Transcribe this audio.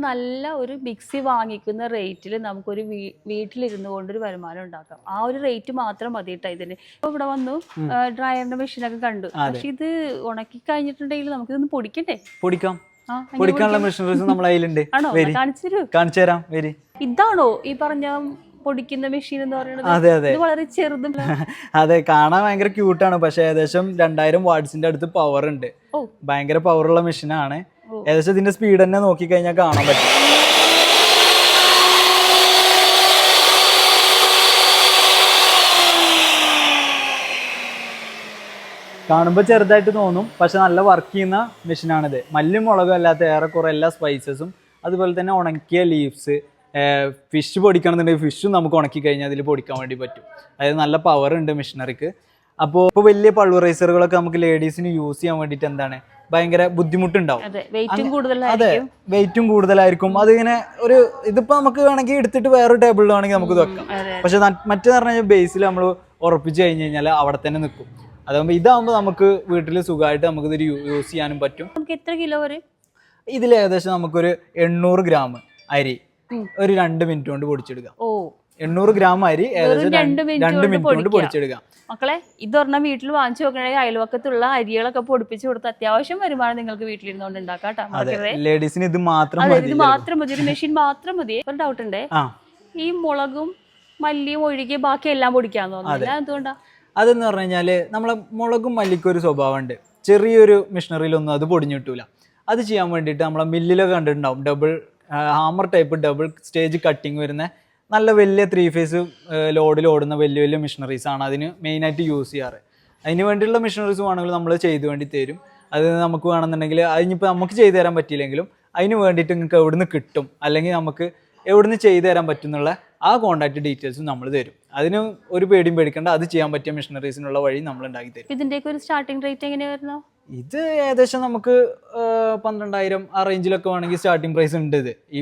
നല്ല ഒരു മിക്സി വാങ്ങിക്കുന്ന റേറ്റിൽ നമുക്കൊരു വീട്ടിലിരുന്നു കൊണ്ടൊരു വരുമാനം ഉണ്ടാക്കാം. ആ ഒരു റേറ്റ് മാത്രം മതി കേട്ടോ ഇതിന്. ഇപ്പൊ ഇവിടെ വന്നു ഡ്രയറിന്റെ മെഷീനൊക്കെ കണ്ടു. പക്ഷെ ഇത് ഉണക്കി കഴിഞ്ഞിട്ടുണ്ടെങ്കിൽ നമുക്ക് ഇതൊന്ന് പൊടിക്കണ്ടേ? പൊടിക്കാം. പൊടിക്കാനുള്ള പൊടിക്കും? മെഷീനറീസ് നമ്മളെ കയ്യിലുണ്ട്. ആണോ? കാണിച്ചു തരൂ. വരി. ഇതാണോ ഈ പറഞ്ഞ പൊടിക്കുന്ന മെഷീൻ എന്ന് പറയുന്നത്? അതെ അതെ. വളരെ ചെറുതും അതെ കാണാൻ ഭയങ്കര ക്യൂട്ടാണ് പക്ഷെ ഏകദേശം രണ്ടായിരം വാട്സിന്റെ അടുത്ത് പവർ ഉണ്ട്. ഭയങ്കര ഭയങ്കര പവറുള്ള മെഷീനാണ്. ഏകദേശം ഇതിന്റെ സ്പീഡ് തന്നെ നോക്കിക്കഴിഞ്ഞാൽ കാണാൻ പറ്റും. കാണുമ്പോൾ ചെറുതായിട്ട് തോന്നും പക്ഷെ നല്ല വർക്ക് ചെയ്യുന്ന മെഷീനാണിത് മല്ലും മുളകും അല്ലാത്ത ഏറെക്കുറെ എല്ലാ സ്പൈസസും അതുപോലെ തന്നെ ഉണക്കിയ ലീവ്സ് ഫിഷ് പൊടിക്കണമെന്നുണ്ടെങ്കിൽ ഫിഷും നമുക്ക് ഉണക്കി കഴിഞ്ഞാൽ അതിൽ പൊടിക്കാൻ വേണ്ടി പറ്റും. അതായത് നല്ല പവർ ഉണ്ട് മെഷീനറിക്ക് അപ്പോൾ ഇപ്പോൾ വലിയ പൾവറൈസറുകളൊക്കെ നമുക്ക് ലേഡീസിന് യൂസ് ചെയ്യാൻ വേണ്ടിയിട്ട് എന്താണ്? ഭയങ്കര ബുദ്ധിമുട്ടുണ്ടാവും. അതെ വെയിറ്റും കൂടുതലായിരിക്കും. അതിങ്ങനെ ഒരു ഇതിപ്പോ നമുക്ക് വേണമെങ്കിൽ എടുത്തിട്ട് വേറെ ടേബിളിൽ വേണമെങ്കിൽ നമുക്ക് വെക്കാം. പക്ഷെ പക്ഷെ മറ്റേ പറഞ്ഞാൽ ബേസിൽ നമ്മൾ ഉറപ്പിച്ച് കഴിഞ്ഞ് കഴിഞ്ഞാൽ അവിടെ തന്നെ നിൽക്കും അതാകുമ്പോൾ ഇതാകുമ്പോൾ നമുക്ക് വീട്ടിൽ സുഖമായിട്ട് നമുക്ക് ഇത് യൂസ് ചെയ്യാനും പറ്റും. നമുക്ക് എത്ര കിലോ വരെ ഇതിൽ ഏകദേശം നമുക്കൊരു എണ്ണൂറ് ഗ്രാം അരി ഒരു രണ്ട് മിനിറ്റ് കൊണ്ട് പൊടിച്ചെടുക്കാം. എണ്ണൂറ് ഗ്രാം അരി ഏകദേശം രണ്ട് മിനിറ്റ് കൊണ്ട്. പൊടിച്ചെടുക്കാം. മക്കളെ ഇതൊരെണ്ണം വീട്ടിൽ വാങ്ങിച്ചു നോക്കണമെങ്കിൽ അയൽവക്കത്തുള്ള അരികളൊക്കെ പൊടിപ്പിച്ച് കൊടുത്ത് അത്യാവശ്യം വരുമാനം നിങ്ങൾക്ക് വീട്ടിലിരുന്നോണ്ട് ഉണ്ടാക്കാം ലേഡീസിന് ഇത് മാത്രം മതി ഇത് മാത്രം മതി ഒരു മെഷീൻ മാത്രം മതി. ഒരു ഡൗട്ട് ഉണ്ടേ? ഈ മുളകും മല്ലിയും ഒഴുകി ബാക്കി എല്ലാം പൊടിക്കാന്ന് തോന്നുന്നില്ല. എന്തുകൊണ്ടാ? അതെന്ന് പറഞ്ഞു കഴിഞ്ഞാൽ നമ്മളെ മുളകും മല്ലിക്കും ഒരു സ്വഭാവമുണ്ട്. ചെറിയൊരു മെഷീനറിയിലൊന്നും അത് പൊടിഞ്ഞു കിട്ടൂല. അത് ചെയ്യാൻ വേണ്ടിയിട്ട് നമ്മളെ മില്ലിലൊക്കെ കണ്ടിട്ടുണ്ടാവും. Double hammer type double stage cutting വരുന്ന നല്ല വലിയ ത്രീ ഫേസ് ലോഡിൽ ഓടുന്ന വലിയ വലിയ മെഷീനറീസ് ആണ് അതിന് മെയിനായിട്ട് യൂസ് ചെയ്യാറ്. അതിന് വേണ്ടിയുള്ള മെഷീനറീസ് വേണമെങ്കിൽ നമ്മൾ ചെയ്തു വേണ്ടി തരും. അത് നമുക്ക് വേണമെന്നുണ്ടെങ്കിൽ അതിനിപ്പോൾ നമുക്ക് ചെയ്തു തരാൻ പറ്റിയില്ലെങ്കിലും അതിന് വേണ്ടിയിട്ട് നിങ്ങൾക്ക് എവിടുന്ന് കിട്ടും അല്ലെങ്കിൽ നമുക്ക് എവിടുന്ന് ചെയ്തു തരാൻ പറ്റുന്നുള്ള ആ കോൺടാക്ട് ഡീറ്റെയിൽസും നമ്മൾ തരും. അതിന് ഒരു പേടിയും പേടിക്കേണ്ട അത് ചെയ്യാൻ പറ്റിയ മെഷീനറീസിനുള്ള വഴി നമ്മൾ ഉണ്ടാക്കി തരും. ഇതിന്റെയൊക്കെ ഒരു സ്റ്റാർട്ടിംഗ് റേറ്റ് എങ്ങനെയാ വരുന്നു ഇത് ഏകദേശം നമുക്ക് പന്ത്രണ്ടായിരം ആ റേഞ്ചിലൊക്കെ വേണമെങ്കിൽ സ്റ്റാർട്ടിംഗ് പ്രൈസ് ഉണ്ട് ഇത്. ഈ